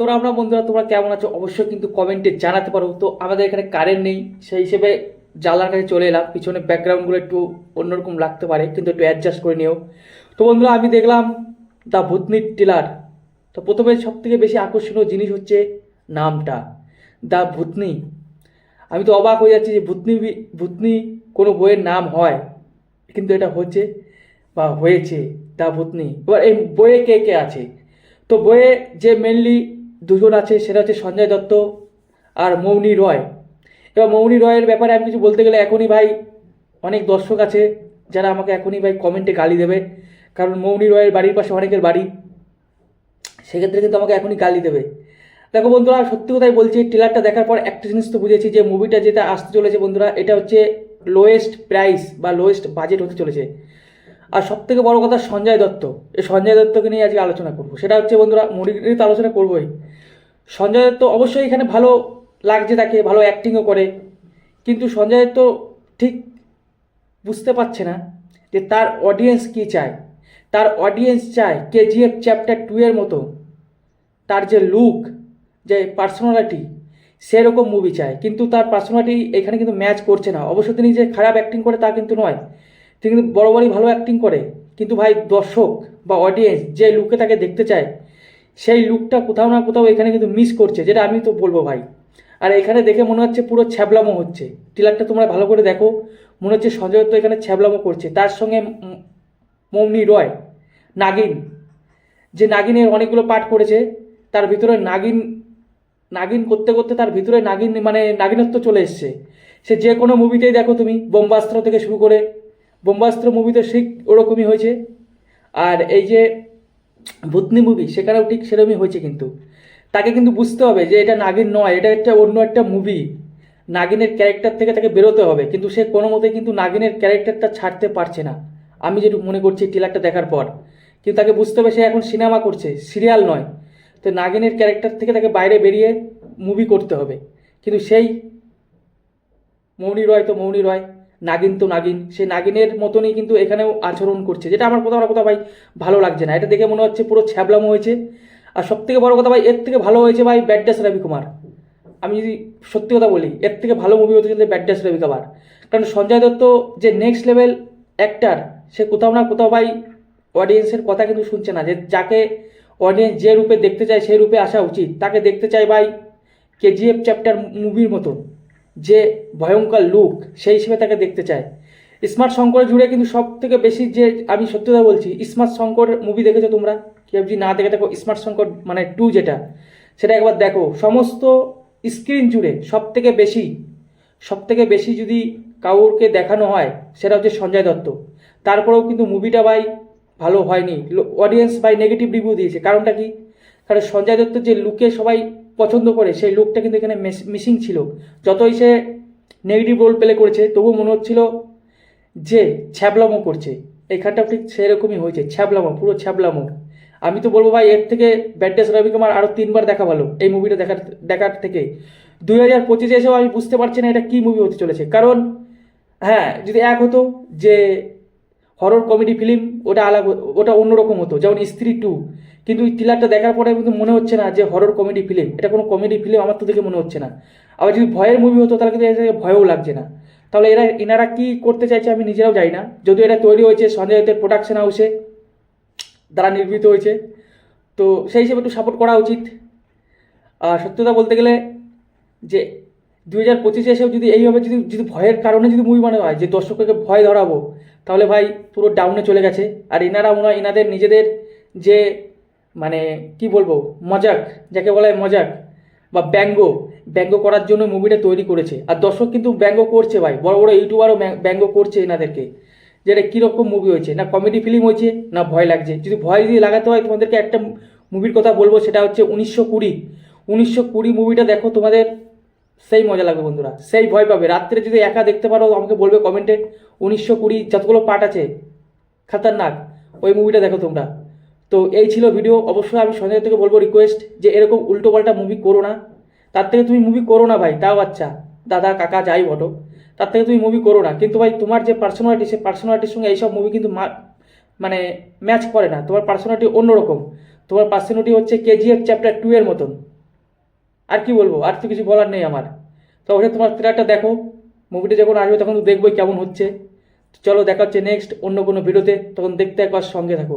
তোরা আমরা বন্ধুরা, তোমরা কেমন আছো? অবশ্যই কিন্তু কমেন্টে জানাতে পারো। তো আমাদের এখানে কারেন্ট নেই, সেই হিসেবে জ্বালার কাছে চলে এলাম। পিছনে ব্যাকগ্রাউন্ডগুলো একটু অন্যরকম লাগতে পারে, কিন্তু একটু অ্যাডজাস্ট করে নিও। তো বন্ধুরা, আমি দেখলাম দ্য ভূতনির টিলার তো প্রথমে সব থেকে বেশি আকর্ষণীয় জিনিস হচ্ছে নামটা দ্য ভূতনি। আমি তো অবাক হয়ে যাচ্ছি যে ভূতনি ভূতনি কোনো বইয়ের নাম হয়, কিন্তু এটা হচ্ছে বা হয়েছে দ্য ভূতনি। এবার এই বইয়ে কে কে আছে? তো বইয়ে যে মেনলি দুজন আছে, সেটা হচ্ছে সঞ্জয় দত্ত আর মৌনি রয়। এবার মৌনি রয়ের ব্যাপারে আমি কিছু বলতে গেলে এখনই ভাই অনেক দর্শক আছে যারা আমাকে এখনই ভাই কমেন্টে গালি দেবে। কারণ মৌনি রয়ের বাড়ির পাশে অনেকের বাড়ি, সেক্ষেত্রে কিন্তু আমাকে এখনই গালি দেবে। দেখো বন্ধুরা সত্যি কথাই বলছি, ট্রেলারটা দেখার পর একটা জিনিস তো বুঝেছি যে মুভিটা যেটা আসতে চলেছে বন্ধুরা, এটা হচ্ছে লোয়েস্ট প্রাইস বা লোয়েস্ট বাজেট হতে চলেছে। আর সব থেকে বড় কথা সঞ্জয় দত্ত। এই সঞ্জয় দত্তকে নিয়ে আজকে আলোচনা করব। সেটা হচ্ছে, বন্ধুরা মুড়ি তো আলোচনা করবোই। সঞ্জয় দত্ত অবশ্যই এখানে ভালো লাগছে তাকে, ভালো অ্যাক্টিংও করে। কিন্তু সঞ্জয় দত্ত ঠিক বুঝতে পারছে না যে তার অডিয়েন্স কী চায়। তার অডিয়েন্স চায় কেজিএফ চ্যাপ্টার টু এর মতো। তার যে লুক যে পার্সোনালিটি সেরকম মুভি চায়। কিন্তু তার পার্সোনালিটি এখানে কিন্তু ম্যাচ করছে না। অবশ্য তিনি যে খারাপ অ্যাক্টিং করে তা কিন্তু নয়। কিন্তু বড় বড়ই ভালো অ্যাক্টিং করে। কিন্তু ভাই দর্শক বা অডিয়েন্স যে লুকে তাকে দেখতে চায়, সেই লুকটা কোথাও না কোথাও এখানে কিন্তু মিস করছে, যেটা আমি তো বলব ভাই। আর এখানে দেখে মনে হচ্ছে পুরো ছ্যাবলামো হচ্ছে। টিলারটা তোমরা ভালো করে দেখো, মনে হচ্ছে সঞ্জয় দত্ত এখানে ছ্যাবলামো করছে। তার সঙ্গে মৌনি রয়, নাগিন। যে নাগিনের অনেকগুলো পাঠ করেছে, তার ভিতরে নাগিন নাগিন করতে করতে তার ভিতরে নাগিন মানে নাগিনত্ব চলে এসছে। সে যে কোনো মুভিতেই দেখো তুমি বোম্বাস্ত্র থেকে শুরু করে বোম্বাস্ত্র মুভিতে ঠিক ওরকমই হয়েছে। আর এই যে ভূতনি মুভি সেখানেও ঠিক সেরকমই হয়েছে কিন্তু। তাকে কিন্তু বুঝতে হবে যে এটা নাগিন নয়, এটা একটা অন্য একটা মুভি নাগিনের ক্যারেক্টার থেকে তাকে বেরোতে হবে, কিন্তু সে কোনো মতে কিন্তু নাগিনের ক্যারেক্টারটা ছাড়তে পারছে না। আমি যেটুকু মনে করছি টিলারটা দেখার পর। কিন্তু তাকে বুঝতে হবে সে এখন সিনেমা করছে সিরিয়াল নয়। তো নাগিনের ক্যারেক্টার থেকে তাকে বাইরে বেরিয়ে মুভি করতে হবে। কিন্তু সেই মৌনি রয় তো মৌনি রয়। নাগিন তো নাগিন। সেই নাগিনের মতনই কিন্তু এখানেও আচরণ করছে। যেটা আমার কোথাও না কোথাও ভাই ভালো লাগছে না। এটা দেখে মনে হচ্ছে পুরো ছ্যাবলামো হয়েছে। আর সব থেকে বড় কথা ভাই, এর থেকে ভালো হয়েছে ভাই ব্যাড ড্যাস রবি কুমার। আমি যদি সত্যি কথা বলি, এর থেকে ভালো মুভি হতে চলছে ব্যাড ড্যাস রবি কুমার। কারণ সঞ্জয় দত্ত যে নেক্সট লেভেল অ্যাক্টার সে কোথাও না কোথাও ভাই অডিয়েন্সের কথা কিন্তু শুনছে না। যে যাকে অডিয়েন্স যে রূপে দেখতে চায় সেই রূপে আসা উচিত। তাকে দেখতে চাই ভাই কেজিএফ চ্যাপ্টার মুভির মতন। যে ভয়ঙ্কর লুক, সেই হিসেবে তাকে দেখতে চায়। স্মার্ট শঙ্কর জুড়ে কিন্তু সব থেকে বেশি যে আমি সত্যি কথা বলছি, স্মার্ট শঙ্কর মুভি দেখেছ তোমরা? কেউ যদি না দেখে দেখো স্মার্ট শঙ্কর মানে টু যেটা, সেটা একবার দেখো। সমস্ত স্ক্রিন জুড়ে সব থেকে বেশি সব থেকে বেশি যদি কাউরকে দেখানো হয়, সেটা হচ্ছে সঞ্জয় দত্ত। তারপরেও কিন্তু মুভিটা ভাই ভালো হয়নি। অডিয়েন্স ভাই নেগেটিভ রিভিউ দিয়েছে। কারণটা কি? কারণ সঞ্জয় দত্তের যে লুকে সবাই পছন্দ করে, সেই লুকটা কিন্তু এখানে মিসিং ছিল। যতই সে নেগেটিভ রোল প্লে করেছে তবু মনে হচ্ছিল যে ছ্যাবলামো করছে। এখানটাও ঠিক সেরকমই হয়েছে, ছ্যাবলামো, পুরো ছ্যাবলামো। আমি তো বলব ভাই, এর থেকে ব্যাডডেস রবি কুমার আরও তিনবার দেখা ভালো, এই মুভিটা দেখার দেখার থেকে। দুই হাজার পঁচিশে এসেও আমি বুঝতে পারছি না এটা কী মুভি হতে চলেছে। কারণ হ্যাঁ যদি এক হতো যে হরর কমেডি ফিল্ম ওটা আলাদা ওটা অন্যরকম হতো, যেমন স্ত্রী টু কিন্তু এই থ্রিলারটা দেখার পরে কিন্তু মনে হচ্ছে না যে হরর কমেডি ফিল্ম এটা কোনো কমেডি ফিল্ম আমার তো দেখে মনে হচ্ছে না। আবার যদি ভয়ের মুভি হতো, তাহলে কিন্তু এটা ভয়ও লাগছে না। তাহলে এরা, এনারা কী করতে চাইছে আমি নিজেরাও জানি না। যদিও এটা তৈরি হয়েছে সঞ্জয় দত্তের প্রোডাকশন হাউসে দ্বারা নির্মিত হয়েছে। তো সেই হিসেবে একটু সাপোর্ট করা উচিত। আর সত্যতা বলতে গেলে যে দুই হাজার পঁচিশে এসেও যদি এইভাবে যদি যদি ভয়ের কারণে যদি মুভি বানানো হয়, যে দর্শককে ভয় ধরাবো, তাহলে ভাই পুরো ডাউনে চলে গেছে। আর এনারা হয় এনাদের নিজেদের যে মানে কি বলব, মজাক, যাকে বলা হয় মজাক, বা ব্যঙ্গ ব্যঙ্গ করার জন্য মুভিটা তৈরি করেছে। আর দর্শক কিন্তু ব্যঙ্গ করছে ভাই, বড় বড় ইউটিউবারও ব্যঙ্গ করছে এনাদেরকে। যে এটা কীরকম মুভি হয়েছে, না কমেডি ফিল্ম হয়েছে, না ভয় লাগছে। যদি ভয় যদি লাগাতে হয়, তোমাদেরকে একটা মুভির কথা বলব, সেটা হচ্ছে উনিশশো কুড়ি। উনিশশো কুড়ি মুভিটা দেখো তোমাদের সেই মজা লাগবে বন্ধুরা। সেই ভয় পাবে। রাত্রে যদি একা দেখতে পারো, আমাকে বলবে কমেন্টে, উনিশশো কুড়ি যতগুলো পার্ট আছে, খাতারনাক, ওই মুভিটা দেখো তোমরা। তো এই ছিল ভিডিও অবশ্যই আমি সঞ্জয় থেকে বলব রিকোয়েস্ট যে এরকম উল্টো পাল্টা মুভি করো না। তার থেকে তুমি মুভি করো না ভাই, তাও আচ্ছা। দাদা, কাকা, যাই বটো তার থেকে তুমি মুভি করো না। কিন্তু ভাই, তোমার যে পার্সোনালিটি সেই পার্সোনালিটির সঙ্গে এইসব মুভি কিন্তু মানে ম্যাচ করে না। তোমার পার্সোনালিটি অন্যরকম। তোমার পার্সোনালিটি হচ্ছে কেজিএফ চ্যাপ্টার টু এর মতন। আর কি বলব? আর তো কিছু বলার নেই আমার। তো অবশ্যই তোমার ট্রেলারটা দেখো। মুভিটা যখন আসবে তখন তো দেখবোই কেমন হচ্ছে। চলো দেখা হচ্ছে নেক্সট অন্য কোনো ভিডিওতে তখন দেখতে একবার সঙ্গে থাকো।